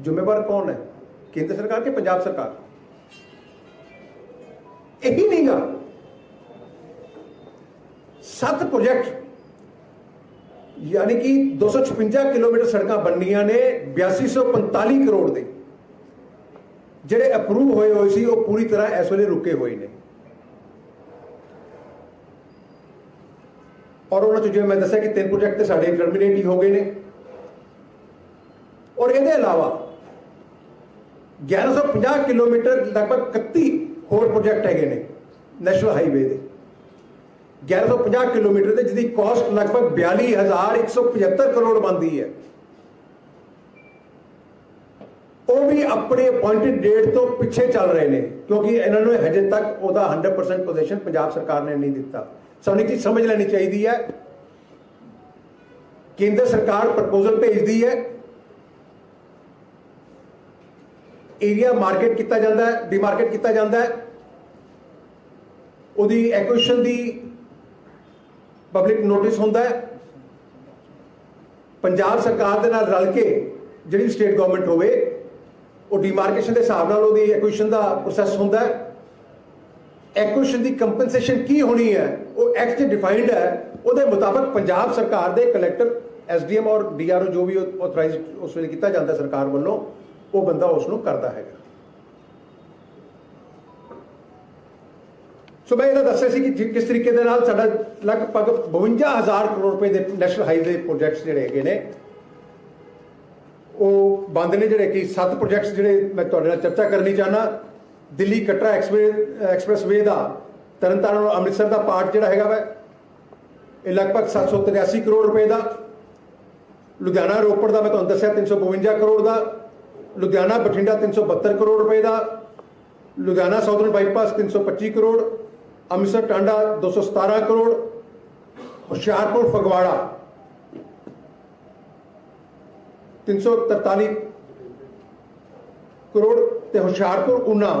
ਜ਼ਿੰਮੇਵਾਰ ਕੌਣ ਹੈ? ਕੇਂਦਰ ਸਰਕਾਰ ਕਿ ਪੰਜਾਬ ਸਰਕਾਰ? ਇਹੀ ਨਹੀਂ ਨਹੀਂਗਾ ਸੱਤ ਪ੍ਰੋਜੈਕਟ ਯਾਨੀ ਕਿ 256 ਕਿਲੋਮੀਟਰ ਸੜਕਾਂ ਬਣਨੀਆਂ ਨੇ 8245 ਕਰੋੜ ਦੇ। ਜਿਹੜੇ ਅਪਰੂਵ ਹੋਏ ਹੋਏ ਸੀ, ਉਹ ਪੂਰੀ ਤਰ੍ਹਾਂ ਇਸ ਵੇਲੇ ਰੁਕੇ ਹੋਏ ਨੇ। ਔਰ ਉਹਨਾਂ ਚੋਂ ਜਿਵੇਂ ਮੈਂ ਦੱਸਿਆ ਕਿ ਤਿੰਨ ਪ੍ਰੋਜੈਕਟ ਤੇ ਸਾਡੇ ਟਰਮੀਨੇਟ ਹੀ ਹੋ ਗਏ ਨੇ। ਔਰ ਇਹਦੇ ਇਲਾਵਾ 1150 ਕਿਲੋਮੀਟਰ ਲਗਭਗ 31 ਹੋਰ ਪ੍ਰੋਜੈਕਟ ਹੈਗੇ ਨੇ ਨੈਸ਼ਨਲ ਹਾਈਵੇ ਦੇ। 1150 ਕਿਲੋਮੀਟਰ ਦੇ ਜਿਹਦੀ ਕਾਸਟ ਲਗਭਗ 42175 ਕਰੋੜ ਬਣਦੀ ਹੈ। ਉਹ ਵੀ ਆਪਣੇ ਅਪਾਇੰਟਡ ਡੇਟ ਤੋਂ ਪਿੱਛੇ ਚੱਲ ਰਹੇ ਨੇ, ਕਿਉਂਕਿ ਇਹਨਾਂ ਨੂੰ ਹਜੇ ਤੱਕ ਉਹਦਾ 100% ਪੋਜੀਸ਼ਨ ਪੰਜਾਬ ਸਰਕਾਰ ਨੇ ਨਹੀਂ ਦਿੱਤਾ। ਸਾਨੂੰ ਇੱਕ ਚੀਜ਼ ਸਮਝ ਲੈਣੀ ਚਾਹੀਦੀ ਹੈ, ਕੇਂਦਰ ਸਰਕਾਰ ਪ੍ਰਪੋਜ਼ਲ ਭੇਜਦੀ ਹੈ ਏਰੀਆ ਮਾਰਕੀਟ ਕੀਤਾ ਜਾਂਦਾ ਹੈ ਡਿਮਾਰਕੇਟ ਕੀਤਾ ਜਾਂਦਾ ਹੈ। ਉਹਦੀ ਐਕੁਇਸ਼ਨ ਦੀ ਪਬਲਿਕ ਨੋਟਿਸ ਹੁੰਦਾ ਹੈ। ਪੰਜਾਬ ਸਰਕਾਰ ਦੇ ਨਾਲ ਰਲ ਕੇ ਜਿਹੜੀ ਸਟੇਟ ਗਵਰਨਮੈਂਟ ਹੋਵੇ, ਉਹ ਡੀਮਾਰਕੇਸ਼ਨ ਦੇ ਹਿਸਾਬ ਨਾਲ ਉਹਦੀ ਐਕੁਇਸ਼ਨ ਦਾ ਪ੍ਰੋਸੈਸ ਹੁੰਦਾ ਹੈ। ਐਕੁਇਸ਼ਨ ਦੀ ਕੰਪਨਸੇਸ਼ਨ ਕੀ ਹੋਣੀ ਹੈ, ਉਹ ਐਕਟ 'ਚ ਡਿਫਾਈਨਡ ਹੈ। ਉਹਦੇ ਮੁਤਾਬਕ ਪੰਜਾਬ ਸਰਕਾਰ ਦੇ ਕਲੈਕਟਰ ਐਸਡੀਐਮ ਔਰ ਡੀਆਰਓ ਜੋ ਵੀ ਆਥੋਰਾਈਜ਼ ਉਸ ਵੇਲੇ ਕੀਤਾ ਜਾਂਦਾ ਸਰਕਾਰ ਵੱਲੋਂ ਉਹ ਬੰਦਾ ਉਸ ਨੂੰ ਕਰਦਾ ਹੈਗਾ। ਸੋ ਮੈਂ ਇਹਦਾ ਦੱਸਿਆ ਸੀ ਕਿ ਜਿ- ਕਿਸ ਤਰੀਕੇ ਦੇ ਨਾਲ ਸਾਡਾ ਲਗਭਗ 52000 ਕਰੋੜ ਰੁਪਏ ਦੇ ਨੈਸ਼ਨਲ ਹਾਈਵੇ ਪ੍ਰੋਜੈਕਟਸ ਜਿਹੜੇ ਹੈਗੇ ਨੇ, ਉਹ ਬੰਦ ਨੇ ਜਿਹੜੇ ਕਿ ਸੱਤ ਪ੍ਰੋਜੈਕਟਸ ਜਿਹੜੇ ਮੈਂ ਤੁਹਾਡੇ ਨਾਲ ਚਰਚਾ ਕਰਨੀ ਚਾਹਨਾ ਦਿੱਲੀ ਕਟਰਾ ਐਕਸਪ੍ਰੈਸ, ਐਕਸਪ੍ਰੈਸਵੇ ਦਾ, ਤਰਨਤਾਰਨ ਔਰ ਅੰਮ੍ਰਿਤਸਰ ਦਾ ਪਾਰਟ ਜਿਹੜਾ ਹੈਗਾ ਵਾ, ਇਹ ਲਗਭਗ 783 ਕਰੋੜ ਰੁਪਏ ਦਾ। ਲੁਧਿਆਣਾ ਰੋਪੜ ਦਾ ਮੈਂ ਤੁਹਾਨੂੰ ਦੱਸਿਆ 352 ਕਰੋੜ ਦਾ। ਲੁਧਿਆਣਾ ਬਠਿੰਡਾ 372 ਕਰੋੜ ਰੁਪਏ ਦਾ, ਲੁਧਿਆਣਾ ਸਾਊਥਰਨ ਬਾਈਪਾਸ 325 ਕਰੋੜ, ਅੰਮ੍ਰਿਤਸਰ ਟਾਂਡਾ 217 ਕਰੋੜ, ਹੁਸ਼ਿਆਰਪੁਰ ਫਗਵਾੜਾ 343 ਕਰੋੜ ਤੇ ਹੁਸ਼ਿਆਰਪੁਰ ਉਨਾ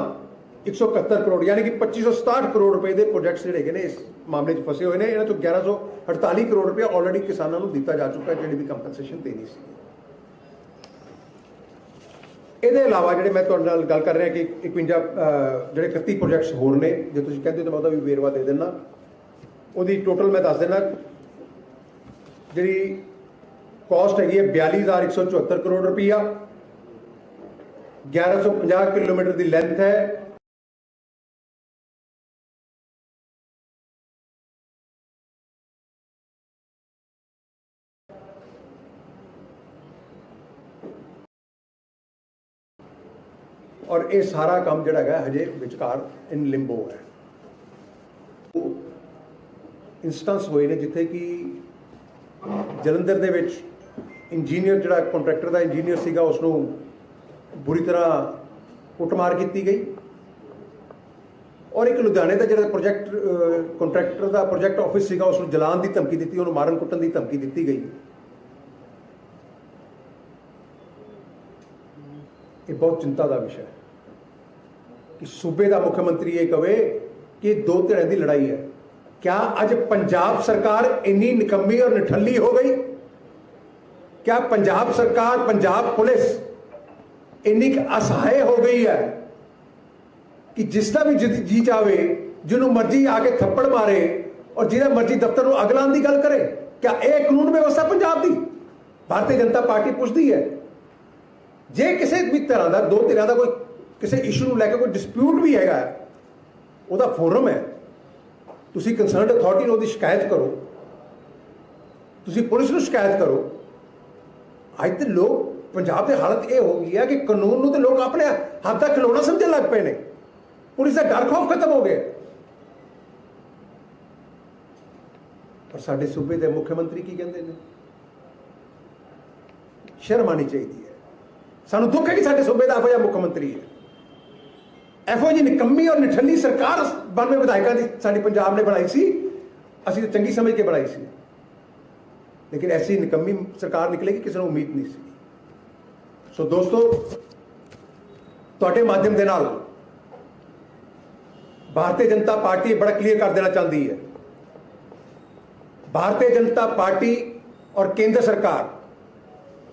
171 ਕਰੋੜ, ਯਾਨੀ ਕਿ 2567 ਕਰੋੜ ਰੁਪਏ ਦੇ ਪ੍ਰੋਜੈਕਟਸ ਜਿਹੜੇ ਹੈਗੇ ਨੇ ਇਸ ਮਾਮਲੇ 'ਚ ਫਸੇ ਹੋਏ ਨੇ। ਇਹਨਾਂ ਤੋਂ 1148 ਕਰੋੜ ਰੁਪਏ ਆਲਰੇਡੀ ਕਿਸਾਨਾਂ ਨੂੰ ਦਿੱਤਾ ਜਾ ਚੁੱਕਾ ਜਿਹੜੀ ਵੀ ਕੰਪਨਸੇਸ਼ਨ ਦੇਣੀ ਸੀ। ਇਹਦੇ ਇਲਾਵਾ ਜਿਹੜੇ ਮੈਂ ਤੁਹਾਡੇ ਨਾਲ ਗੱਲ ਕਰ ਰਿਹਾ ਕਿ 51 ਜਿਹੜੇ 31 ਪ੍ਰੋਜੈਕਟਸ ਹੋਰ ਨੇ, ਜੇ ਤੁਸੀਂ ਕਹਿੰਦੇ ਹੋ ਤਾਂ ਮੈਂ ਉਹਦਾ ਵੀ ਵੇਰਵਾ ਦੇ ਦਿੰਦਾ। ਉਹਦੀ ਟੋਟਲ ਮੈਂ ਦੱਸ ਦਿੰਦਾ। ਜਿਹੜੀ ਕਾਸਟ ਹੈਗੀ ਹੈ 42174 ਕਰੋੜ ਰੁਪਈਆ। 1150 ਕਿਲੋਮੀਟਰ ਦੀ ਲੈਂਥ ਹੈ। ਔਰ ਇਹ ਸਾਰਾ ਕੰਮ ਜਿਹੜਾ ਹੈਗਾ ਹਜੇ ਵਿਚਕਾਰ ਇਨ ਲਿੰਬੋ ਹੈ। ਉਹ ਇਨਸਟੈਂਸ ਹੋਏ ਨੇ ਜਿੱਥੇ ਕਿ ਜਲੰਧਰ ਦੇ ਵਿੱਚ ਇੰਜੀਨੀਅਰ ਜਿਹੜਾ ਕੰਟਰੈਕਟਰ ਦਾ ਇੰਜੀਨੀਅਰ ਸੀਗਾ ਉਸ ਨੂੰ ਬੁਰੀ ਤਰ੍ਹਾਂ ਕੁੱਟਮਾਰ ਕੀਤੀ ਗਈ। ਔਰ ਇੱਕ ਲੁਧਿਆਣੇ ਦਾ ਜਿਹੜਾ ਪ੍ਰੋਜੈਕਟ ਕੰਟਰੈਕਟਰ ਦਾ ਪ੍ਰੋਜੈਕਟ ਆਫਿਸ ਸੀਗਾ ਉਸ ਨੂੰ ਜਲਾਨ ਦੀ ਧਮਕੀ ਦਿੱਤੀ, ਉਹਨੂੰ ਮਾਰਨ ਕੁੱਟਣ ਦੀ ਧਮਕੀ ਦਿੱਤੀ ਗਈ। ਇਹ ਬਹੁਤ ਚਿੰਤਾ ਦਾ ਵਿਸ਼ਾ ਹੈ। ਕਿ ਸੂਬੇ ਦਾ ਮੁੱਖ ਮੰਤਰੀ ਇਹ ਕਵੇ ਕਿ ਦੋ ਧਿਰਾਂ ਦੀ ਲੜਾਈ ਹੈ ਕਿਆ ਅੱਜ ਪੰਜਾਬ ਸਰਕਾਰ ਇੰਨੀ ਨਿਕੰਮੀ ਔਰ ਨਿਠੱਲੀ ਹੋ ਗਈ ਕਿਆ ਪੰਜਾਬ ਸਰਕਾਰ ਪੰਜਾਬ ਪੁਲਿਸ ਇੰਨੀ ਕੁ ਅਸਹਾਏ ਹੋ ਗਈ ਹੈ ਕਿ ਜਿਸ ਦਾ ਵੀ ਜਿ- ਜੀ ਚਾਵੇ ਜਿਹਨੂੰ ਮਰਜ਼ੀ ਆ ਕੇ ਥੱਪੜ ਮਾਰੇ ਔਰ ਜਿਹਦਾ ਮਰਜ਼ੀ ਦਫ਼ਤਰ ਨੂੰ ਅੱਗ ਲਾਉਣ ਦੀ ਗੱਲ ਕਰੇ ਕਿਆ ਇਹ ਕਾਨੂੰਨ ਵਿਵਸਥਾ ਪੰਜਾਬ ਦੀ ਭਾਰਤੀ ਜਨਤਾ ਪਾਰਟੀ ਪੁੱਛਦੀ ਹੈ ਜੇ ਕਿਸੇ ਵੀ ਤਰ੍ਹਾਂ ਦਾ ਦੋ ਧਿਰਾਂ ਦਾ ਕੋਈ ਕਿਸੇ ਇਸ਼ੂ ਨੂੰ ਲੈ ਕੇ ਕੋਈ ਡਿਸਪਿਊਟ ਵੀ ਹੈਗਾ ਉਹਦਾ ਫੋਰਮ ਹੈ। ਤੁਸੀਂ ਕੰਸਰਨਡ ਅਥਾਰਟੀ ਨੂੰ ਉਹਦੀ ਸ਼ਿਕਾਇਤ ਕਰੋ। ਤੁਸੀਂ ਪੁਲਿਸ ਨੂੰ ਸ਼ਿਕਾਇਤ ਕਰੋ। ਅੱਜ ਤੇ ਲੋਕ ਪੰਜਾਬ ਦੇ ਹਾਲਤ ਇਹ ਹੋ ਗਈ ਹੈ ਕਿ ਕਾਨੂੰਨ ਨੂੰ ਤੇ ਲੋਕ ਆਪਣੇ ਹੱਥ ਦਾ ਖਿਲੌਣਾ ਸਮਝਣ ਲੱਗ ਪਏ ਨੇ। ਪੁਲਿਸ ਦਾ ਡਰ ਖੌਫ ਖਤਮ ਹੋ ਗਿਆ ਪਰ ਸਾਡੇ ਸੂਬੇ ਦੇ ਮੁੱਖ ਮੰਤਰੀ ਕੀ ਕਹਿੰਦੇ ਨੇ? ਸ਼ਰਮ ਆਉਣੀ ਚਾਹੀਦੀ ਹੈ। ਸਾਨੂੰ ਦੁੱਖ ਹੈ ਕਿ ਸਾਡੇ ਸੂਬੇ ਦਾ ਇਹੋ ਜਿਹਾ ਮੁੱਖ ਮੰਤਰੀ ਹੈ। ਇਹੋ ਜਿਹੀ ਨਿਕੰਮੀ ਔਰ ਨਿਠੱਲੀ ਸਰਕਾਰ 92 ਵਿਧਾਇਕਾਂ ਦੀ ਸਾਡੇ ਪੰਜਾਬ ਨੇ ਬਣਾਈ ਸੀ, ਅਸੀਂ ਤਾਂ ਚੰਗੀ ਸਮਝ ਕੇ ਬਣਾਈ ਸੀ। ਲੇਕਿਨ ਐਸੀ ਨਿਕੰਮੀ ਸਰਕਾਰ ਨਿਕਲੇਗੀ, ਕਿਸੇ ਨੂੰ ਉਮੀਦ ਨਹੀਂ ਸੀ। ਸੋ ਦੋਸਤੋ, ਤੁਹਾਡੇ ਮਾਧਿਅਮ ਦੇ ਨਾਲ ਭਾਰਤੀ ਜਨਤਾ ਪਾਰਟੀ ਬੜਾ ਕਲੀਅਰ ਕਰ ਦੇਣਾ ਚਾਹੁੰਦੀ ਹੈ। ਭਾਰਤੀ ਜਨਤਾ ਪਾਰਟੀ ਔਰ ਕੇਂਦਰ ਸਰਕਾਰ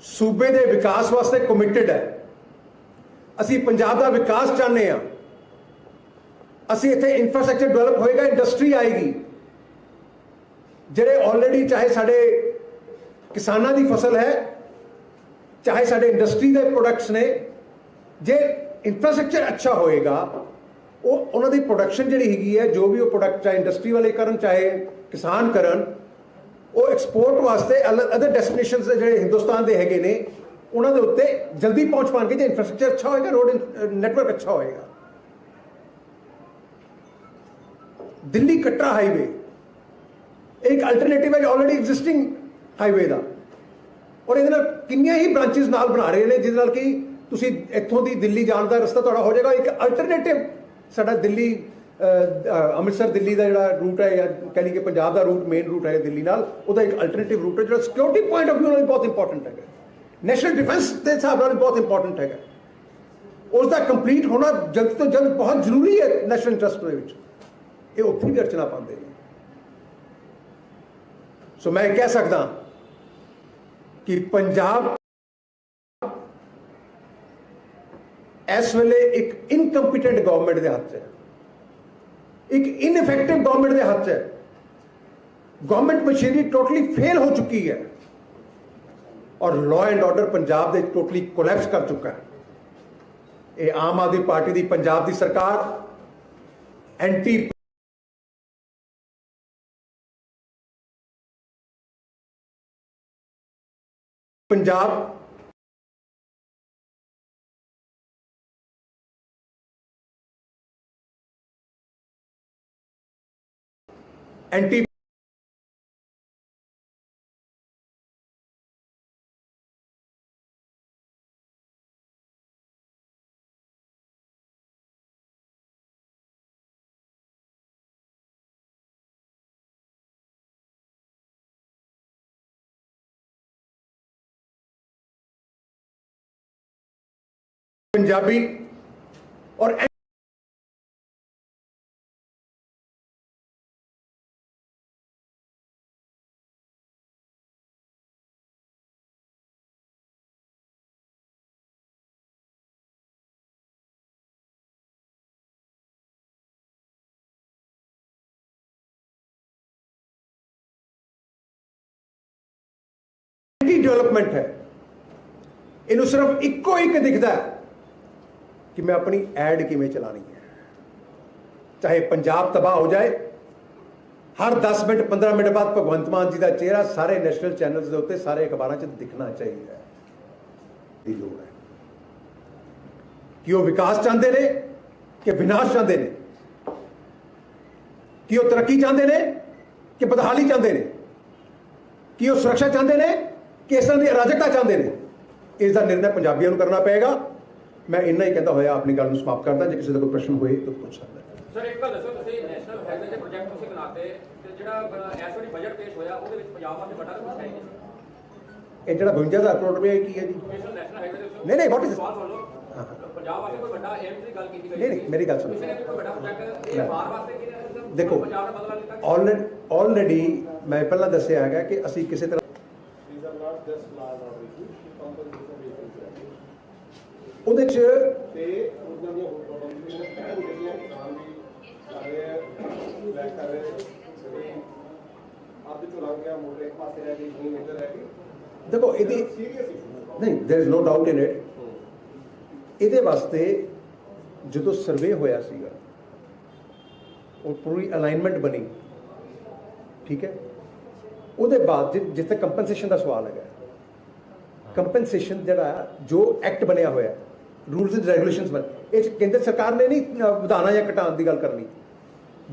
ਸੂਬੇ ਦੇ ਵਿਕਾਸ ਵਾਸਤੇ ਕਮਿਟਿਡ ਹੈ। ਅਸੀਂ ਪੰਜਾਬ ਦਾ ਵਿਕਾਸ ਚਾਹੁੰਦੇ ਹਾਂ। ਅਸੀਂ ਇੱਥੇ ਇਨਫਰਾਸਟ੍ਰਕਚਰ ਡਿਵੈਲਪ ਹੋਏਗਾ ਇੰਡਸਟਰੀ ਆਏਗੀ। ਜਿਹੜੇ ਆਲਰੇਡੀ ਚਾਹੇ ਸਾਡੇ ਕਿਸਾਨਾਂ ਦੀ ਫਸਲ ਹੈ, ਚਾਹੇ ਸਾਡੇ ਇੰਡਸਟਰੀ ਦੇ ਪ੍ਰੋਡਕਟਸ ਨੇ, ਜੇ ਇਨਫਰਾਸਟ੍ਰਕਚਰ ਅੱਛਾ ਹੋਏਗਾ, ਉਹ ਉਹਨਾਂ ਦੀ ਪ੍ਰੋਡਕਸ਼ਨ ਜਿਹੜੀ ਹੈਗੀ ਹੈ, ਜੋ ਵੀ ਉਹ ਪ੍ਰੋਡਕਟ ਚਾਹੇ ਇੰਡਸਟਰੀ ਵਾਲੇ ਕਰਨ, ਚਾਹੇ ਕਿਸਾਨ ਕਰਨ, ਉਹ ਐਕਸਪੋਰਟ ਵਾਸਤੇ ਅਦਰ ਡੈਸਟੀਨੇਸ਼ਨਸ ਜਿਹੜੇ ਹਿੰਦੁਸਤਾਨ ਦੇ ਹੈਗੇ ਨੇ, ਉਹਨਾਂ ਦੇ ਉੱਤੇ ਜਲਦੀ ਪਹੁੰਚ ਪਾਣਗੇ, ਜੇ ਇਨਫਰਾਸਟ੍ਰਕਚਰ ਅੱਛਾ ਹੋਏਗਾ ਰੋਡ ਨੈਟਵਰਕ ਅੱਛਾ ਹੋਏਗਾ। ਦਿੱਲੀ ਕਟਰਾ ਹਾਈਵੇ ਇੱਕ ਅਲਟਰਨੇਟਿਵ ਹੈ ਆਲਰੇਡੀ ਐਗਜ਼ਿਸਟਿੰਗ ਹਾਈਵੇ ਦਾ। ਔਰ ਇਹਦੇ ਨਾਲ ਕਿੰਨੀਆਂ ਹੀ ਬ੍ਰਾਂਚਸ ਨਾਲ ਬਣਾ ਰਹੇ ਨੇ, ਜਿਹਦੇ ਨਾਲ ਕਿ ਤੁਸੀਂ ਇੱਥੋਂ ਦੀ ਦਿੱਲੀ ਜਾਣ ਦਾ ਰਸਤਾ ਤੁਹਾਡਾ ਹੋ ਜਾਏਗਾ। ਇੱਕ ਅਲਟਰਨੇਟਿਵ ਸਾਡਾ ਦਿੱਲੀ ਅੰਮ੍ਰਿਤਸਰ ਦਿੱਲੀ ਦਾ ਜਿਹੜਾ ਰੂਟ ਹੈ ਜਾਂ ਕਹਿ ਲਈਏ ਪੰਜਾਬ ਦਾ ਰੂਟ ਮੇਨ ਰੂਟ ਹੈ ਦਿੱਲੀ ਨਾਲ, ਉਹਦਾ ਇੱਕ ਅਲਟਰਨੇਟਿਵ ਰੂਟ ਹੈ ਜਿਹੜਾ ਸਿਕਿਉਰਿਟੀ ਪੁਆਇੰਟ ਆਫ View ਨਾਲ ਵੀ ਬਹੁਤ ਇੰਪੋਰਟੈਂਟ ਹੈਗਾ। ਨੈਸ਼ਨਲ ਡਿਫੈਂਸ ਦੇ ਹਿਸਾਬ ਨਾਲ ਵੀ ਬਹੁਤ ਇੰਪੋਰਟੈਂਟ ਹੈਗਾ। ਉਸ ਦਾ ਕੰਪਲੀਟ ਹੋਣਾ ਜਲਦ ਤੋਂ ਜਲਦ ਬਹੁਤ ਜ਼ਰੂਰੀ ਹੈ ਨੈਸ਼ਨਲ ਇੰਟਰਸਟ ਦੇ ਵਿੱਚ। ਇਹ ਉੱਥੇ ਵੀ ਅੜਚਣਾ ਪਾਉਂਦੇ ਨੇ। ਸੋ ਮੈਂ ਕਹਿ ਸਕਦਾ ਕਿ ਪੰਜਾਬ ਇਸ ਵੇਲੇ ਇੱਕ ਇਨਕੰਪੀਟੈਂਟ ਗਵਰਨਮੈਂਟ ਦੇ ਹੱਥ 'ਚ ਹੈ। ਇੱਕ ਇਨਫੈਕਟਿਵ ਗਵਰਨਮੈਂਟ ਦੇ ਹੱਥ 'ਚ ਹੈ। ਗਵਰਨਮੈਂਟ ਮਸ਼ੀਨਰੀ ਟੋਟਲੀ ਫੇਲ ਹੋ ਚੁੱਕੀ ਹੈ। ਔਰ ਲਾਅ ਐਂਡ ਆਰਡਰ ਪੰਜਾਬ ਦੇ ਟੋਟਲੀ ਕੋਲੈਪਸ ਕਰ ਚੁੱਕਾ ਹੈ। ਇਹ ਆਮ ਆਦਮੀ ਪਾਰਟੀ ਦੀ ਪੰਜਾਬ ਦੀ ਸਰਕਾਰ, ਐਂਟੀ ਪੰਜਾਬ ਐਂਟੀ ਪੰਜਾਬੀ ਔਰ ਐ- ਐਂਟੀ ਡਿਵੈਲਪਮੈਂਟ ਹੈ ਇਹਨੂੰ ਸਿਰਫ ਇੱਕੋ ਇੱਕ ਦਿਖਦਾ ਹੈ ਕਿ ਮੈਂ ਆਪਣੀ ਐਡ ਕਿਵੇਂ ਚਲਾਣੀ ਹੈ। ਚਾਹੇ ਪੰਜਾਬ ਤਬਾਹ ਹੋ ਜਾਏ, ਹਰ 10 ਮਿੰਟ 15 ਮਿੰਟ ਬਾਅਦ ਭਗਵੰਤ ਮਾਨ ਜੀ ਦਾ ਚਿਹਰਾ ਸਾਰੇ ਨੈਸ਼ਨਲ ਚੈਨਲਸ ਦੇ ਉੱਤੇ ਸਾਰੇ ਅਖਬਾਰਾਂ 'ਚ ਦਿਖਣਾ ਚਾਹੀਦਾ ਹੈ। ਦੀ ਲੋੜ ਹੈ। ਕਿ ਉਹ ਵਿਕਾਸ ਚਾਹੁੰਦੇ ਨੇ, ਕਿ ਵਿਨਾਸ਼ ਚਾਹੁੰਦੇ ਨੇ? ਕਿ ਉਹ ਤਰੱਕੀ ਚਾਹੁੰਦੇ ਨੇ, ਕਿ ਬਦਹਾਲੀ ਚਾਹੁੰਦੇ ਨੇ? ਕਿ ਉਹ ਸੁਰੱਖਿਆ ਚਾਹੁੰਦੇ ਨੇ, ਕਿ ਇਸ ਤਰ੍ਹਾਂ ਦੀ ਅਰਾਜਕਤਾ ਚਾਹੁੰਦੇ ਨੇ? ਇਸ ਦਾ ਨਿਰਣੈ ਪੰਜਾਬੀਆਂ ਨੂੰ ਕਰਨਾ ਪਏਗਾ। ਮੈਂ ਇੰਨਾ ਹੀ ਕਹਿੰਦਾ ਹੋਇਆ ਆਪਣੀ ਗੱਲ ਨੂੰ ਸਮਾਪਤ ਕਰਦਾ ਜੇ ਕਿਸੇ ਦਾ ਕੋਈ ਪ੍ਰਸ਼ਨ ਹੋਏ ਤਾਂ ਪੁੱਛ ਸਕਦਾ। ਸਰ ਇੱਕ ਗੱਲ ਦੱਸੋ ਤੁਸੀਂ ਨੈਸ਼ਨਲ ਹਾਈਵੇ ਦੇ ਪ੍ਰੋਜੈਕਟ ਤੁਸੀਂ ਬਣਾਤੇ ਤੇ ਜਿਹੜਾ ਵਾਰੀ ਬਜਟ ਪੇਸ਼ ਹੋਇਆ ਉਹਦੇ ਵਿੱਚ ਪੰਜਾਬ ਵਾਸਤੇ ਵੱਡਾ ਕੁਝ ਹੈ ਇਹ ਜਿਹੜਾ 52000 ਕਰੋੜ ਰੁਪਏ ਕੀ ਹੈ ਜੀ? ਸਪੈਸ਼ਲ ਨੈਸ਼ਨਲ ਹਾਈਵੇ ਦੇ ਉੱਤੇ ਨਹੀਂ, ਨਹੀਂ, ਸੁਣ ਲਓ। ਪੰਜਾਬ ਵਾਸਤੇ ਕੋਈ ਵੱਡਾ ਏਮਸ ਦੀ ਗੱਲ ਕੀਤੀ ਗਈ ਨਹੀਂ, ਨਹੀਂ, ਮੇਰੀ ਗੱਲ ਸੁਣੋ। ਕੋਈ ਵੱਡਾ ਪ੍ਰੋਜੈਕਟ ਇਹ ਬਾਰ ਵਾਸਤੇ ਕੀ ਦੇਖੋ ਪੰਜਾਬ ਦਾ ਬਦਲਾ ਲਿੱਤਾ ਆਲਰੇਡੀ ਆਲਰੇਡੀ ਮੈਂ ਪਹਿਲਾਂ ਦੱਸਿਆ ਹੈਗਾ ਕਿ ਅਸੀਂ ਕਿਸੇ ਤਰ੍ਹਾਂ ਉਹਦੇ 'ਚ ਤੇ ਉਹਨਾਂ ਦੀਆਂ ਹੋਰ ਪ੍ਰੋਬਲਮਸ ਵੀ ਨੇ ਜਿਹੜੀਆਂ ਕਿਸਾਨ ਵੀ ਕਰ ਰਹੇ ਆ ਬੈਕ ਕਰ ਰਹੇ ਜਿਹੜੇ ਅੱਧ ਚੋਂ ਲੰਘ ਗਿਆ ਮੋਟਰ ਇੱਕ ਪਾਸੇ ਰਹਿ ਗਈ ਜ਼ਮੀਨ ਇੱਧਰ ਰਹਿ ਗਈ ਦੇਖੋ ਇਹਦੀ ਸੀਰੀਅਸ ਇਸ਼ੂ ਨਹੀਂ there is no doubt in it ਇਹਦੇ ਵਾਸਤੇ ਜਦੋਂ ਸਰਵੇ ਹੋਇਆ ਸੀਗਾ ਉਹ ਪੂਰੀ ਅਲਾਈਨਮੈਂਟ ਬਣੀ ਠੀਕ ਹੈ ਉਹਦੇ ਬਾਅਦ ਜਿ- ਜਿੱਥੇ ਕੰਪਨਸੇਸ਼ਨ ਦਾ ਸਵਾਲ ਹੈਗਾ ਕੰਪਨਸੇਸ਼ਨ ਜਿਹੜਾ ਜੋ ਐਕਟ ਬਣਿਆ ਹੋਇਆ ਰੂਲਸ ਐਂਡ ਰੈਗੂਲੇਸ਼ਨਸ ਬਣ ਇਹ 'ਚ ਕੇਂਦਰ ਸਰਕਾਰ ਨੇ ਨਹੀਂ ਅ, ਵਧਾਉਣਾ ਜਾਂ ਘਟਾਉਣ ਦੀ ਗੱਲ ਕਰਨੀ।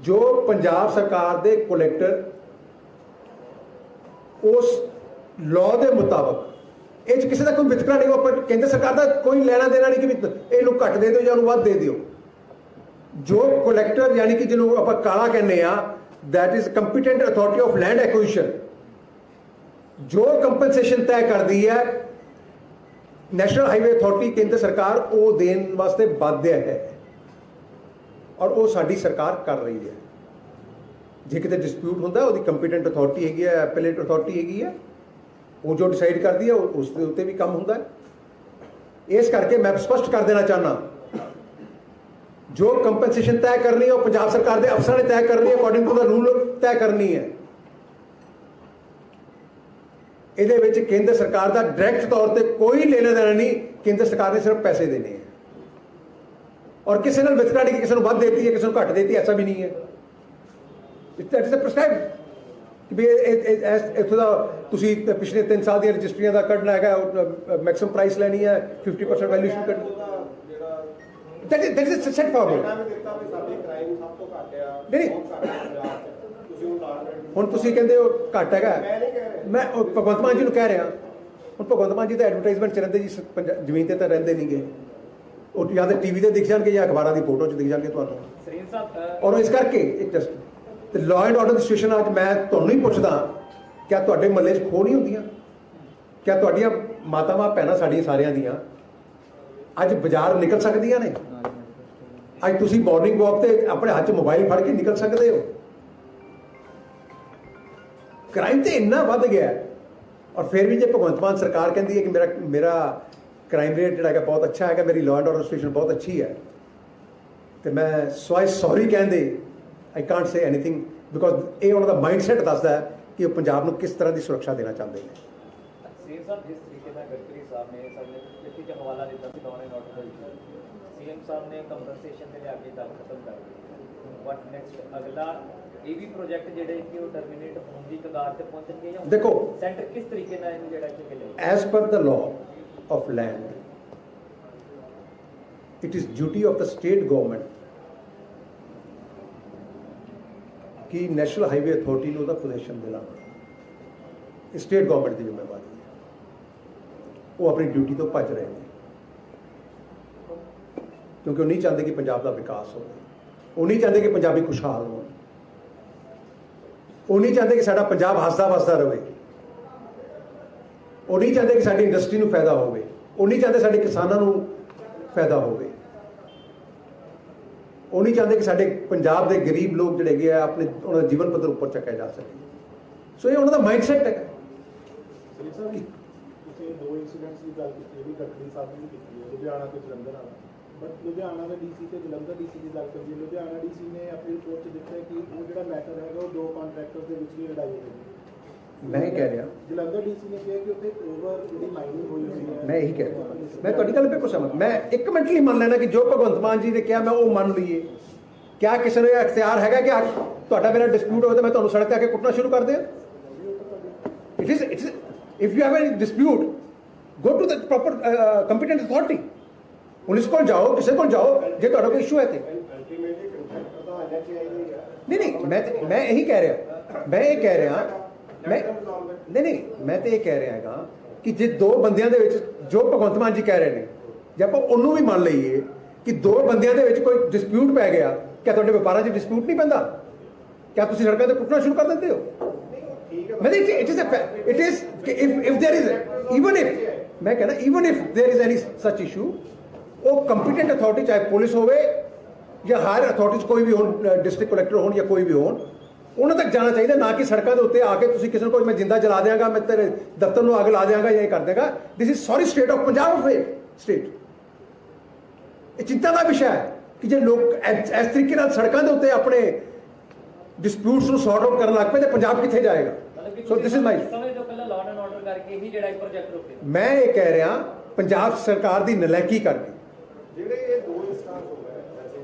ਜੋ ਪੰਜਾਬ ਸਰਕਾਰ ਦੇ ਕਲੈਕਟਰ ਉਸ ਲਾਅ ਦੇ ਮੁਤਾਬਕ ਇਹ 'ਚ ਕਿਸੇ ਦਾ ਕੋਈ ਵਿਤਕਰਾ ਨਹੀਂ ਉਹ ਕੇਂਦਰ ਸਰਕਾਰ ਦਾ ਕੋਈ ਲੈਣਾ ਦੇਣਾ ਨਹੀਂ ਕਿ ਇਹਨੂੰ ਘੱਟ ਦੇ ਦਿਓ ਜਾਂ ਉਹਨੂੰ ਵੱਧ ਦੇ ਦਿਓ। ਜੋ ਕਲੈਕਟਰ ਯਾਨੀ ਕਿ ਜਿਹਨੂੰ ਆਪਾਂ ਕਾਲਾ ਕਹਿੰਦੇ ਆ that is competent authority of land acquisition ਜੋ ਕੰਪਨਸੇਸ਼ਨ ਤੈਅ ਕਰਦੀ ਹੈ ਨੈਸ਼ਨਲ ਹਾਈਵੇ ਅਥਾਰਟੀ ਕੇਂਦਰ ਸਰਕਾਰ ਉਹ ਦੇਣ ਵਾਸਤੇ ਬਾਧਿਆ ਹੈ ਔਰ ਉਹ ਸਾਡੀ ਸਰਕਾਰ ਕਰ ਰਹੀ ਹੈ। ਜੇ ਕਿਤੇ ਡਿਸਪਿਊਟ ਹੁੰਦਾ, ਉਹਦੀ ਕੰਪੀਟੈਂਟ ਅਥਾਰਟੀ ਹੈਗੀ ਹੈ ਐਪੀਲੇਟ ਅਥਾਰਟੀ ਹੈਗੀ ਹੈ, ਉਹ ਜੋ ਡਿਸਾਈਡ ਕਰਦੀ ਹੈ, ਉਹ- ਉਸ ਦੇ ਉੱਤੇ ਵੀ ਕੰਮ ਹੁੰਦਾ ਹੈ। ਇਸ ਕਰਕੇ ਮੈਂ ਸਪਸ਼ਟ ਕਰ ਦੇਣਾ ਚਾਹਨਾ ਜੋ ਕੰਪਨਸੇਸ਼ਨ ਤੈਅ ਕਰਨੀ ਹੈ, ਉਹ ਪੰਜਾਬ ਸਰਕਾਰ ਦੇ ਅਫਸਰਾਂ ਨੇ ਤੈਅ ਕਰਨੀ ਹੈ ਅਕੋਰਡਿੰਗ ਟੂ ਦਾ ਰੂਲ ਤੈਅ ਕਰਨੀ ਹੈ। ਇਹਦੇ ਵਿੱਚ ਕੇਂਦਰ ਸਰਕਾਰ ਦਾ ਡਾਇਰੈਕਟ ਤੌਰ ਤੇ ਕੋਈ ਲੈਣਾ ਦੇਣਾ ਨਹੀਂ ਕੇਂਦਰ ਸਰਕਾਰ ਨੇ ਸਿਰਫ ਪੈਸੇ ਦੇਣੇ ਹੈ ਔਰ ਕਿਸੇ ਨਾਲ ਵਿਤਕਰਾ ਨਹੀਂ ਕਿ ਕਿਸੇ ਨੂੰ ਵੱਧ ਦੇਤੀ ਹੈ ਕਿਸੇ ਨੂੰ ਘੱਟ ਦੇਤੀ ਐਸਾ ਵੀ ਨਹੀਂ ਹੈ। ਇਟ ਇਜ਼ ਪ੍ਰਸਕ੍ਰਾਈਬ ਕਿ ਵੀ ਇੱਥੋਂ ਦਾ ਤੁਸੀਂ ਪਿਛਲੇ 3 ਸਾਲ ਦੀਆਂ ਰਜਿਸਟਰੀਆਂ ਦਾ ਕੱਢਣਾ ਹੈਗਾ ਮੈਕਸਿਮਮ ਪ੍ਰਾਈਸ ਲੈਣੀ ਹੈ 50% ਵੈਲਿਊਸ਼ਨ ਕੱਢ ਉਹਦਾ ਜਿਹੜਾ that is that is set ਆ ਨਹੀਂ। ਆ ਹੁਣ ਤੁਸੀਂ ਕਹਿੰਦੇ ਹੋ ਘੱਟ ਹੈਗਾ। ਮੈਂ ਉਹ ਭਗਵੰਤ ਮਾਨ ਜੀ ਨੂੰ ਕਹਿ ਰਿਹਾ ਹੁਣ ਭਗਵੰਤ ਮਾਨ ਜੀ ਤਾਂ ਐਡਵਰਟਾਈਜ਼ਮੈਂਟ ਚ ਰਹਿੰਦੇ ਜੀ ਜ਼ਮੀਨ ਤੇ ਤਾਂ ਰਹਿੰਦੇ ਨਹੀਂਗੇ ਉਹ ਜਾਂ ਤਾਂ ਟੀਵੀ ਤੇ ਦਿਖ ਜਾਣਗੇ ਜਾਂ ਅਖਬਾਰਾਂ ਦੀ ਫੋਟੋ 'ਚ ਦਿਖ ਜਾਣਗੇ ਤੁਹਾਨੂੰ। ਸਰੀਨ ਸਾਹਿਬ ਔਰ ਇਸ ਕਰਕੇ ਇੱਕ ਜਸਟ ਤੇ ਲਾਅ ਐਂਡ ਆਰਡਰ ਦੀ ਸਿਚੁਏਸ਼ਨ ਅੱਜ ਮੈਂ ਤੁਹਾਨੂੰ ਹੀ ਪੁੱਛਦਾ ਕਿਆ ਤੁਹਾਡੇ ਮਹੱਲੇ 'ਚ ਖੋਹ ਨਹੀਂ ਹੁੰਦੀਆਂ? ਕਿਆ ਤੁਹਾਡੀਆਂ ਮਾਤਾਵਾਂ ਭੈਣਾਂ ਸਾਡੀਆਂ ਸਾਰਿਆਂ ਦੀਆਂ ਅੱਜ ਬਾਜ਼ਾਰ ਨਿਕਲ ਸਕਦੀਆਂ ਨੇ? ਅੱਜ ਤੁਸੀਂ ਮਾਰਨਿੰਗ ਵਾਕ ਤੇ ਆਪਣੇ ਹੱਥ 'ਚ ਮੋਬਾਈਲ ਫੜ ਕੇ ਨਿਕਲ ਸਕਦੇ ਹੋ? ਕ੍ਰਾਈਮ ਤੇ ਇੰਨਾ ਵੱਧ ਗਿਆ ਔਰ ਫਿਰ ਵੀ ਜੇ ਭਗਵੰਤ ਮਾਨ ਸਰਕਾਰ ਕਹਿੰਦੀ ਹੈ ਕਿ ਮੇਰਾ ਮੇਰਾ ਕ੍ਰਾਈਮ ਰੇਟ ਜਿਹੜਾ ਹੈਗਾ ਬਹੁਤ ਅੱਛਾ ਹੈਗਾ, ਮੇਰੀ ਲਾਅ ਐਂਡ ਆਰਡਰ ਸਿਚੁਏਸ਼ਨ ਬਹੁਤ ਅੱਛੀ ਹੈ, ਤੇ ਮੈਂ ਸਵਾਈ ਸੌਰੀ ਕਹਿੰਦੇ I can't say anything because ਇਹ ਉਹਨਾਂ ਦਾ ਮਾਈਂਡਸੈਟ ਦੱਸਦਾ ਹੈ ਕਿ ਉਹ ਪੰਜਾਬ ਨੂੰ ਕਿਸ ਤਰ੍ਹਾਂ ਦੀ ਸੁਰੱਖਿਆ ਦੇਣਾ ਚਾਹੁੰਦੇ ਨੇ। ਸੀਐਮ ਸਾਹਿਬ, ਜਿਸ ਤਰੀਕੇ ਨਾਲ ਗਡਕਰੀ ਸਾਹਿਬ ਨੇ ਸਾਡੇ ਚਿੱਠੀ 'ਚ ਹਵਾਲਾ ਦਿੱਤਾ ਸੀ ਲਾਅ ਐਂਡ ਆਰਡਰ ਦਾ ਸੀਐਮ ਸਾਹਿਬ ਨੇ ਕੰਪਨਸੇਸ਼ਨ ਤੇ ਲਿਆ ਕੇ ਗੱਲ ਖਤਮ ਕਰ ਦਿੱਤੀ। ਵਾਟ ਨੈਕਸਟ ਅਗਲਾ ਇਹ ਵੀ ਪ੍ਰੋਜੈਕਟ ਜਿਹੜੇ ਕਿ ਉਹ ਟਰਮੀਨੇਟ ਹੋਣ ਦੀ ਕਗਾਰ ਤੇ ਪਹੁੰਚਣਗੇ ਜਾਂ ਦੇਖੋ ਸੈਂਟਰ ਕਿਸ ਤਰੀਕੇ ਨਾਲ ਇਹਨੂੰ ਜਿਹੜਾ ਕਿ ਲੈ as per the law of land, it is duty of the state government ਕਿ ਨੈਸ਼ਨਲ ਹਾਈਵੇ ਅਥਾਰਟੀ ਨੂੰ ਉਹਦਾ ਪੋਜੀਸ਼ਨ ਇਹ ਸਟੇਟ ਗਵਰਨਮੈਂਟ ਦੀ ਜ਼ਿੰਮੇਵਾਰੀ ਹੈ। ਉਹ ਆਪਣੀ ਡਿਊਟੀ ਤੋਂ ਭੱਜ ਰਹੇ ਨੇ। ਕਿਉਂਕਿ ਉਹ ਨਹੀਂ ਚਾਹੁੰਦੇ ਕਿ ਪੰਜਾਬ ਦਾ ਵਿਕਾਸ ਹੋਵੇ। ਉਹ ਨਹੀਂ ਚਾਹੁੰਦੇ ਕਿ ਪੰਜਾਬੀ ਖੁਸ਼ਹਾਲ ਹੋਣ। ਉਹ ਨਹੀਂ ਚਾਹੁੰਦੇ ਕਿ ਸਾਡਾ ਪੰਜਾਬ ਹੱਸਦਾ ਵਸਦਾ ਰਹੇ। ਉਹ ਨਹੀਂ ਚਾਹੁੰਦੇ ਕਿ ਸਾਡੀ ਇੰਡਸਟਰੀ ਨੂੰ ਫਾਇਦਾ ਹੋਵੇ। ਉਹ ਨਹੀਂ ਚਾਹੁੰਦੇ ਸਾਡੇ ਕਿਸਾਨਾਂ ਨੂੰ ਫਾਇਦਾ ਹੋਵੇ। ਉਹ ਨਹੀਂ ਚਾਹੁੰਦੇ ਕਿ ਸਾਡੇ ਪੰਜਾਬ ਦੇ ਗਰੀਬ ਲੋਕ ਜਿਹੜੇ ਹੈਗੇ ਆ, ਆਪਣੇ ਉਹਨਾਂ ਦਾ ਜੀਵਨ ਪੱਧਰ ਉੱਪਰ ਚੱਕਿਆ ਜਾ ਸਕੇ। ਸੋ ਇਹ ਉਹਨਾਂ ਦਾ ਮਾਈਂਡਸੈਟ ਹੈ ਸ੍ਰੀ ਸਾਹਿਬ, ਤੁਸੀਂ ਦੋ ਇਨਸੀਡੈਂਟਸ ਦੀ ਗੱਲ ਕੀਤੀ ਹੈ ਵੀ ਗਡਕਰੀ ਸਾਹਿਬ ਨੇ ਕੀਤੀ, ਲੁਧਿਆਣਾ ਤੇ ਜਲੰਧਰ ਵਾਲਾ। ਬਟ ਲੁਧਿਆਣਾ ਦਾ ਡੀਸੀ ਤੇ ਜਲੰਧਰ ਡੀਸੀ ਦੀ ਗੱਲ ਕਰੀਏ ਲੁਧਿਆਣਾ ਡੀਸੀ ਨੇ ਆਪਣੀ ਰਿਪੋਰਟ 'ਚ ਦਿੱਤਾ ਕਿ ਉਹ ਜਿਹੜਾ ਮੈਟਰ ਹੈਗਾ ਉਹ ਦੋ ਕੰਟਰੈਕਟਰਸ ਦੇ ਵਿਚਲੀ ਲੜਾਈ ਹੋਈ ਮੈਂ ਕਹਿ ਰਿਹਾ। ਜਲੰਧਰ ਡੀਸੀ ਨੇ ਕਿਹਾ ਕਿ ਉੱਥੇ ਓਵਰ ਜਿਹੜੀ ਮਾਈਨਿੰਗ ਹੋਈ ਹੋਈ ਹੈ ਮੈਂ ਇਹੀ ਕਹਿ ਰਿਹਾ। ਮੈਂ ਤੁਹਾਡੀ ਗੱਲ ਬਿਲਕੁਲ ਸਹਿਮਤ ਮੈਂ ਇੱਕ ਮਿੰਟ ਲਈ ਮੰਨ ਲੈਣਾ ਕਿ ਜੋ ਭਗਵੰਤ ਮਾਨ ਜੀ ਨੇ ਕਿਹਾ ਮੈਂ ਉਹ ਮੰਨ ਲਈਏ। ਕਿਆ ਕਿਸੇ ਨੂੰ ਇਹ ਅਖਤਿਆਰ ਹੈਗਾ ਕਿ ਤੁਹਾਡਾ ਮੇਰਾ ਡਿਸਪਿਊਟ ਹੋਵੇ ਤਾਂ ਮੈਂ ਤੁਹਾਨੂੰ ਸੜਕ ਤੇ ਆ ਕੇ ਕੁੱਟਣਾ ਸ਼ੁਰੂ ਕਰ ਦਿਆਂ? It is it's if you have any dispute go to the proper competent authority police ਕੋਲ ਜਾਓ ਕਿਸੇ ਕੋਲ ਜਾਓ ਜੇ ਤੁਹਾਡਾ ਕੋਈ ਇਸ਼ੂ ਹੈ ਤੇ ਅਲਟੀਮੇਟਲੀ ਕੰਟਰੈਕਟਰ ਤਾਂ ਆਣਾ ਚਾਹੀਦਾ ਹੀ ਆ ਨਹੀਂ ਨਹੀਂ ਮੈਂ ਤੇ- ਮੈਂ ਇਹੀ ਕਹਿ ਰਿਹਾ ਮੈਂ ਇਹ ਕਹਿ ਰਿਹਾ ਮੈਂ ਨਹੀਂ ਨਹੀਂ ਮੈਂ ਤੇ ਇਹ ਕਹਿ ਰਿਹਾ ਹੈਗਾ ਕਿ ਜੇ ਦੋ ਬੰਦਿਆਂ ਦੇ ਵਿੱਚ ਜੋ ਭਗਵੰਤ ਮਾਨ ਜੀ ਕਹਿ ਰਹੇ ਨੇ ਜੇ ਆਪਾਂ ਉਹਨੂੰ ਵੀ ਮੰਨ ਲਈਏ ਕਿ ਦੋ ਬੰਦਿਆਂ ਦੇ ਵਿੱਚ ਕੋਈ ਡਿਸਪਿਊਟ ਪੈ ਗਿਆ ਕਿਆ ਤੁਹਾਡੇ ਵਪਾਰਾਂ 'ਚ ਡਿਸਪਿਊਟ ਨਹੀਂ ਪੈਂਦਾ ਕਿਆ ਤੁਸੀਂ ਸੜਕਾਂ ਤੇ ਕੁੱਟਣਾ ਸ਼ੁਰੂ ਕਰ ਦਿੰਦੇ ਹੋ ਮੈਂ it it is it is if if there is even if ਮੈਂ ਕਹਿੰਦਾ even if there is any ਸੱਚ ਇਸ਼ੂ ਉਹ ਕੰਪੀਟੈਂਟ ਅਥਾਰਟੀ ਚਾਹੇ ਪੁਲਿਸ ਹੋਵੇ ਜਾਂ ਹਾਇਰ ਅਥਾਰਟੀਜ਼ ਕੋਈ ਵੀ ਹੋਣ ਡਿਸਟ੍ਰਿਕਟ ਕਲੈਕਟਰ ਹੋਣ ਜਾਂ ਕੋਈ ਵੀ ਹੋਣ ਉਹਨਾਂ ਤੱਕ ਜਾਣਾ ਚਾਹੀਦਾ ਨਾ ਕਿ ਸੜਕਾਂ ਦੇ ਉੱਤੇ ਆ ਕੇ ਤੁਸੀਂ ਕਿਸੇ ਨੂੰ ਕੋਈ ਮੈਂ ਜਿੰਦਾ ਜਲਾ ਦਿਆਂਗਾ ਮੈਂ ਤੇਰੇ ਦਫ਼ਤਰ ਨੂੰ ਅੱਗ ਲਾ ਦਿਆਂਗਾ ਜਾਂ ਇਹ ਕਰ ਦੇਗਾ this is sorry state of Punjab state ਇਹ ਚਿੰਤਾ ਦਾ ਵਿਸ਼ਾ ਹੈ ਕਿ ਜੇ ਲੋਕ ਇਸ ਤਰੀਕੇ ਨਾਲ ਸੜਕਾਂ ਦੇ ਉੱਤੇ ਆਪਣੇ ਡਿਸਪਿਊਟਸ ਨੂੰ ਸੌਰਟ ਆਊਟ ਕਰਨ ਲੱਗ ਪਏ ਤੇ ਪੰਜਾਬ ਕਿੱਥੇ ਜਾਏਗਾ? ਸੋ ਦਿਸ ਇਜ਼ ਮਾਈ ਸਮੇਂ ਤੋਂ ਪਹਿਲਾਂ ਲਾਅ ਐਂਡ ਆਰਡਰ ਕਰਕੇ ਹੀ ਜਿਹੜਾ ਇਹ ਪ੍ਰੋਜੈਕਟ ਰੁਕੇ ਮੈਂ ਇਹ ਕਹਿ ਰਿਹਾ ਪੰਜਾਬ ਸਰਕਾਰ ਦੀ ਨਲਾਇਕੀ ਕਰਕੇ। ਜਿਹੜੇ ਇਹ ਦੋ ਇੰਸਟਾਂਸ ਹੋ ਗਏ ਵੈਸੇ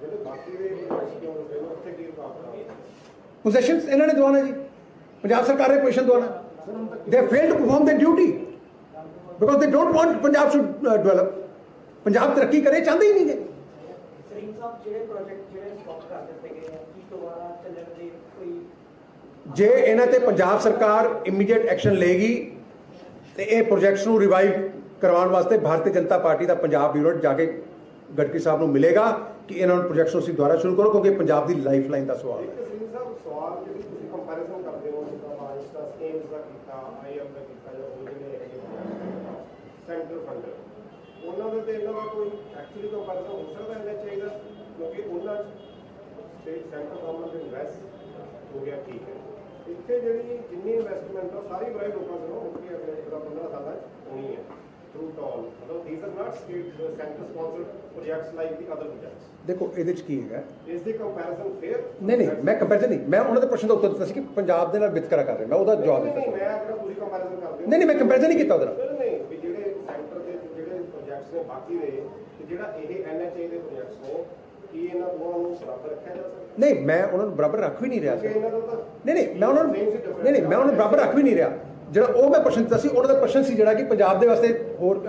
ਜਿਹੜੇ ਬਾਕੀ ਦੇ ਇੰਸਟਾਂਸ ਕਿਉਂ ਰੁਕੇ ਨੇ, ਉੱਥੇ ਕੀ ਰੁਕਾਵਟ ਪੋਜੀਸ਼ਨਸ ਇਹਨਾਂ ਨੇ ਦਵਾਣਾ ਜੀ। ਪੰਜਾਬ ਸਰਕਾਰ ਨੇ position ਦਵਾਣਾ they fail to perform the duty because they don't want Punjab should develop Punjab ਤਰੱਕੀ ਕਰੇ ਚਾਹੁੰਦੇ ਹੀ ਨਹੀਂ ਨੇ ਸਰੀਨ ਸਾਹਿਬ ਜਿਹੜੇ ਪ੍ਰੋਜੈਕਟ ਜਿਹੜੇ ਸਟਾਪ ਕਰ ਦਿੱਤੇ ਗਏ ਆ ਕੀ ਦੁਬਾਰਾ ਚੱਲਣ ਦੇ ਕੋਈ ਜੇ ਇਹਨਾਂ ਤੇ ਪੰਜਾਬ ਸਰਕਾਰ ਇਮੀਡੀਏਟ ਐਕਸ਼ਨ ਲਏਗੀ ਤੇ ਇਹ ਪ੍ਰੋਜੈਕਟਸ ਨੂੰ ਰਿਵਾਈਵ ਕਰਵਾਉਣ ਵਾਸਤੇ ਭਾਰਤੀ ਜਨਤਾ ਪਾਰਟੀ ਦਾ ਪੰਜਾਬ ਯੂਨਿਟ ਜਾ ਕੇ ਗਡਕਰੀ ਸਾਹਿਬ ਨੂੰ ਮਿਲੇਗਾ ਕਿ ਇਹਨਾਂ ਨੂੰ ਪ੍ਰੋਜੈਕਟਸ ਨੂੰ ਅਸੀਂ ਦੁਬਾਰਾ ਸ਼ੁਰੂ ਕਰੋ, ਕਿਉਂਕਿ ਇਹ ਪੰਜਾਬ ਦੀ ਲਾਈਫ ਲਾਈਨ ਦਾ ਸਵਾਲ ਹੈ। ਸਿੰਘ ਸਾਹਿਬ, ਸਵਾਲ ਜਿਹੜੀ ਤੁਸੀਂ ਕੰਪੈਰੀਜ਼ਨ ਕਰਦੇ ਹੋ, ਜਿੱਦਾਂ ਬਾਇਸ ਦਾ ਸਕੇਮਸ ਦਾ ਕੀਤਾ ਆਈਐਮ ਦਾ ਕੀਤਾ, ਜਾਂ ਹੋਰ ਜਿਹੜੇ ਸੈਂਟਰ ਫੰਡ ਉਹਨਾਂ ਦੇ ਤੇ ਇਹਨਾਂ ਦਾ ਕੋਈ ਐਕਚੁਅਲੀ ਕੰਪੈਰੀਜ਼ਨ ਹੋ ਸਕਦਾ ਹੈ ਚਾਹੀਦਾ ਕਿਉਂਕਿ ਉਹਨਾਂ ਸਟੇਟ ਸੈਂਟਰ ਗਵਰਨਮੈਂਟ ਇਨਵੈਸਟ ਹੋ ਗਿਆ, ਠੀਕ ਹੈ। ਇੱਥੇ ਜਿਹੜੀ ਜਿੰਨੀ ਇਨਵੈਸਟਮੈਂਟ ਆ ਸਾਰੀ ਬਰਾਈ ਲੋਕਾਂ ਕੋਲੋਂ ਹੋ ਕੇ ਅਗਲੇ ਜਿਹੜਾ 15 ਸਾਲਾਂ 'ਚ ਹੋਣੀ ਹੈ। ਟੋਲ ਮਤਲਬ these are not not state the center sponsored projects like the other projects. ਦੇਖੋ ਇਹਦੇ ਚ ਕੀ ਹੈਗਾ? Is the comparison fair? ਨਹੀਂ ਨਹੀਂ ਮੈਂ ਕੰਪੈਰੀਜ਼ਨ ਨਹੀਂ ਮੈਂ ਉਹਨਾਂ ਦੇ ਪ੍ਰਸ਼ਨ ਦਾ ਉੱਤਰ ਦਿੱਤਾ ਸੀ ਕਿ ਪੰਜਾਬ ਦੇ ਨਾਲ ਵਿਤਕਰਾ ਕਰ ਰਹੇ ਮੈਂ ਉਹਦਾ ਜਵਾਬ ਦਿੱਤਾ ਨਹੀਂ, ਮੈਂ ਆਪਣਾ ਪੂਰੀ ਕੰਪੈਰੀਜ਼ਨ ਕਰਦੇ ਨਹੀਂ ਨਹੀਂ ਮੈਂ ਕੰਪੈਰੀਜ਼ਨ ਨਹੀਂ ਕੀਤਾ ਉਹਦੇ ਨਹੀਂ ਨਹੀਂ ਵੀ ਜਿਹੜੇ ਸੈਂਟਰ ਦੇ ਜਿਹੜੇ ਪ੍ਰੋਜੈਕਟਸ ਨੇ ਬਾਕੀ ਦੇ ਤੇ ਜਿਹੜਾ ਇਹ ਐਨਐਚਏ ਦੇ ਪ੍ਰੋਜੈਕਟਸ ਨੇ ਕੀ ਇਹਨਾਂ ਦੋਵਾਂ ਨੂੰ ਬਰਾਬਰ ਰੱਖਿਆ ਜਾ ਸਕਦਾ? ਨਹੀਂ ਮੈਂ ਉਹਨਾਂ ਨੂੰ ਬਰਾਬਰ ਰੱਖ ਵੀ ਨਹੀਂ ਰਿਹਾ ਸੀ ਨਹੀਂ ਨਹੀਂ ਮੈਂ ਉਹਨਾਂ ਨੂੰ ਨਹੀਂ ਨਹੀਂ ਮੈਂ ਉਹਨਾਂ ਨੂੰ ਬਰਾਬਰ ਰੱਖ ਵੀ ਨਹੀਂ ਰਿਹਾ। ਜਿਹੜਾ ਉਹ ਮੈਂ ਪ੍ਰਸ਼ਨ ਦਿੱਤਾ ਸੀ, ਉਹਨਾਂ ਦਾ ਪ੍ਰਸ਼ਨ ਸੀ ਜਿਹੜਾ ਕਿ ਪੰਜਾਬ ਦੇ ਵਾਸਤੇ ਹੋਰ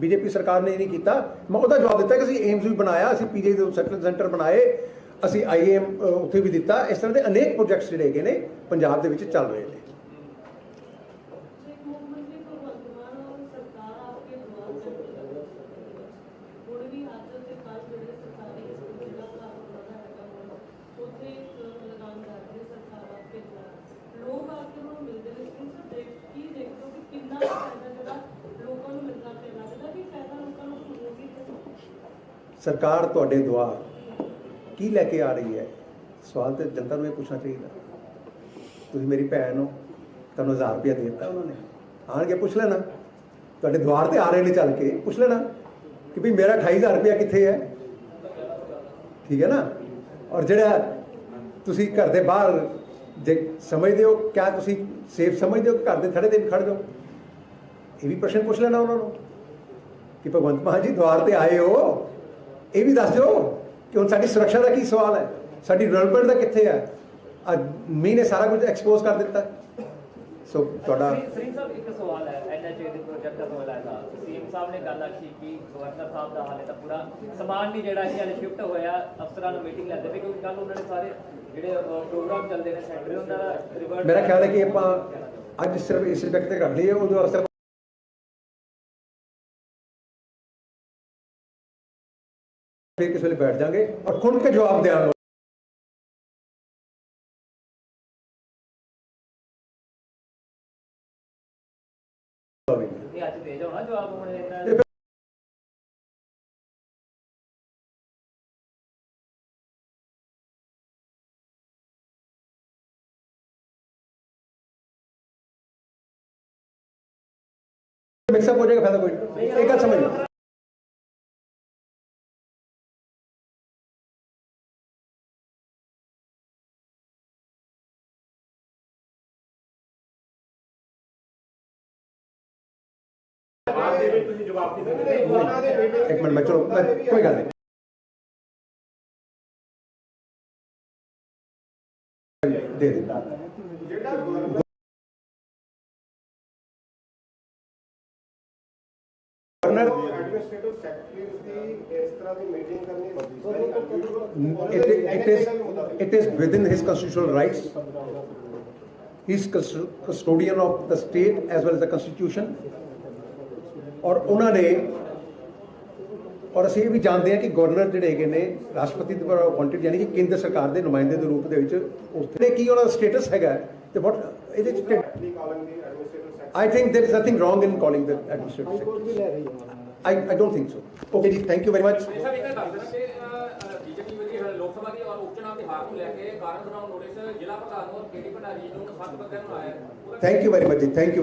ਬੀਜੇਪੀ ਸਰਕਾਰ ਨੇ ਇਹ ਨਹੀਂ ਕੀਤਾ। ਮੈਂ ਉਹਦਾ ਜਵਾਬ ਦਿੱਤਾ ਕਿ ਅਸੀਂ ਏਮਸ ਵੀ ਬਣਾਇਆ, ਅਸੀਂ ਪੀਜੀ ਦੇ ਸੈਟਲ ਸੈਂਟਰ ਬਣਾਏ, ਅਸੀਂ ਆਈਐਮ ਉੱਥੇ ਵੀ ਦਿੱਤਾ। ਇਸ ਤਰ੍ਹਾਂ ਦੇ ਅਨੇਕ ਪ੍ਰੋਜੈਕਟਸ ਜਿਹੜੇ ਹੈਗੇ ਨੇ, ਪੰਜਾਬ ਦੇ ਵਿੱਚ ਚੱਲ ਰਹੇ ਨੇ। ਸਰਕਾਰ ਤੁਹਾਡੇ ਦੁਆਰ ਕੀ ਲੈ ਕੇ ਆ ਰਹੀ ਹੈ? ਸਵਾਲ ਤੇ ਜਨਤਾ ਨੂੰ ਇਹ ਪੁੱਛਣਾ ਚਾਹੀਦਾ। ਤੁਸੀਂ ਮੇਰੀ ਭੈਣ ਹੋ, ਤੁਹਾਨੂੰ 1000 ਰੁਪਇਆ ਦੇ ਦਿੱਤਾ ਉਹਨਾਂ ਨੇ। ਆਣਗੇ, ਪੁੱਛ ਲੈਣਾ। ਤੁਹਾਡੇ ਦੁਆਰ ਤੇ ਆ ਰਹੇ ਨੇ ਚੱਲ ਕੇ, ਪੁੱਛ ਲੈਣਾ ਕਿ ਵੀ ਮੇਰਾ 28000 ਰੁਪਇਆ ਕਿੱਥੇ ਹੈ? ਠੀਕ ਹੈ ਨਾ? ਔਰ ਜਿਹੜਾ ਤੁਸੀਂ ਘਰ ਦੇ ਬਾਹਰ ਜੇ ਸਮਝਦੇ ਹੋ, ਕਿਆ ਤੁਸੀਂ ਸੇਫ ਸਮਝਦੇ ਹੋ ਕਿ ਘਰ ਦੇ ਥੜੇ ਤੇ ਵੀ ਖੜ ਜਾਓ? ਇਹ ਵੀ ਪ੍ਰਸ਼ਨ ਪੁੱਛ ਲੈਣਾ ਉਹਨਾਂ ਨੂੰ ਕਿ ਭਗਵੰਤ ਮਾਨ ਜੀ ਦੁਆਰ ਤੇ ਆਏ ਹੋ? ਇਹ ਵੀ ਦੱਸ ਦਿਓ ਕਿ ਹੁਣ ਸਾਡੀ ਸੁਰੱਖਿਆ ਦਾ ਕੀ ਸਵਾਲ ਹੈ? ਸਾਡੀ ਡਿਵੈਲਪਮੈਂਟ ਦਾ ਕਿੱਥੇ ਹੈ? ਅੱਜ ਮੀਂਹ ਨੇ ਸਾਰਾ ਕੁਝ ਐਕਸਪੋਜ਼ ਕਰ ਦਿੱਤਾ। ਸੋ ਤੁਹਾਡਾ ਸਰੀ ਸਰੀ ਸਾਹਿਬ ਇੱਕ ਸਵਾਲ ਹੈ ਐਨਐਚਏ ਦੇ ਪ੍ਰੋਜੈਕਟ ਦਾ ਸਵਾਲ ਦਾ ਸੀਐਮ ਸਾਹਿਬ ਨੇ ਗੱਲ ਆਖੀ ਕਿ ਗਵਰਨਰ ਸਾਹਿਬ ਦਾ ਹਾਲੇ ਤਾਂ ਪੂਰਾ ਸਮਾਨ ਨਹੀਂ ਜਿਹੜਾ ਕਿ ਹਾਲੇ ਸ਼ਿਫਟ ਹੋਇਆ ਅਫਸਰਾਂ ਨੂੰ ਮੀਟਿੰਗ ਲੈਂਦੇ ਪਏ ਕਿਉਂਕਿ ਕੱਲ ਉਹਨਾਂ ਨੇ ਸਾਰੇ ਜਿਹੜੇ ਪ੍ਰੋਗਰਾਮ ਚੱਲਦੇ ਨੇ ਸੈਂਟਰ ਉਹਨਾਂ ਦਾ ਰਿਵਰਟ ਮੇਰਾ ਖਿਆਲ ਹੈ ਕਿ ਆਪਾਂ ਅੱਜ ਸਿਰਫ ਇਸ ਰਿਸਪੈਕਟ ਤੇ ਕਰ ਲਈਏ ਉਹਦੇ ਵਾਸਤੇ ਫਿਰ ਕਿਸੇ ਵੇਲੇ ਬੈਠ ਜਾਾਂਗੇ ਔਰ ਖੁੱਲ ਕੇ ਜਵਾਬ ਦੇਵਾਂਗੇ ਇਹ ਅੱਜ ਦੇ ਜਾਓ ਨਾ ਜਵਾਬ ਹੁਣ ਇਹਨਾਂ ਇਹ ਗਵਰਨਰ ਐਡਮਿਨਿਸਟ੍ਰੇਟਿਵ ਸੈਕਟਰੀਜ਼ ਦੀ ਇਸ ਤਰ੍ਹਾਂ ਦੀ ਮੀਟਿੰਗ ਕਰਨੀ it, it is it is within his constitutional rights. He is cus- custodian of the state as well as the constitution. ਔਰ ਉਹਨਾਂ ਨੇ ਔਰ ਅਸੀਂ ਇਹ ਵੀ ਜਾਣਦੇ ਹਾਂ ਕਿ ਗਵਰਨਰ ਜਿਹੜੇ ਹੈਗੇ ਨੇ ਰਾਸ਼ਟਰਪਤੀ ਦੇ ਦੁਆਰਾ ਅਪਾਇੰਟਡ ਯਾਨੀ ਕਿ ਕੇਂਦਰ ਸਰਕਾਰ ਦੇ ਨੁਮਾਇੰਦੇ ਦੇ ਰੂਪ ਦੇ ਵਿੱਚ ਉੱਥੇ ਕੀ ਉਹਨਾਂ ਦਾ ਸਟੇਟਸ ਹੈਗਾ ਤੇ ਵਾਟ ਇਹਦੇ calling the administrative I think there is nothing wrong in calling the administrative secretary. I, I don't think so. Okay ਜੀ thank you very much. ਇਹ ਸਭ ਇਹ ਦੱਸ ਦੇਣਾ ਕਿ ਬੀਜੇਪੀ ਦੀ ਲੋਕ ਸਭਾ ਦੀ ਔਰ ਉਪ ਚੁਣਾਵ ਦੀ ਹਾਰ ਨੂੰ ਲੈ ਕੇ ਕਾਰਨ ਬਣਾਉਣ ਨੋਟਿਸ ਜ਼ਿਲ੍ਹਾ ਪ੍ਰਧਾਨ ਨੂੰ ਔਰ ਕੇਡੀ ਭੰਡਾਰੀ ਨੂੰ ਸੱਤ ਬੰਦਿਆਂ ਨੂੰ ਆਇਆ ਹੈ ਉਹਦਾ Thank you very much ਜੀ thank you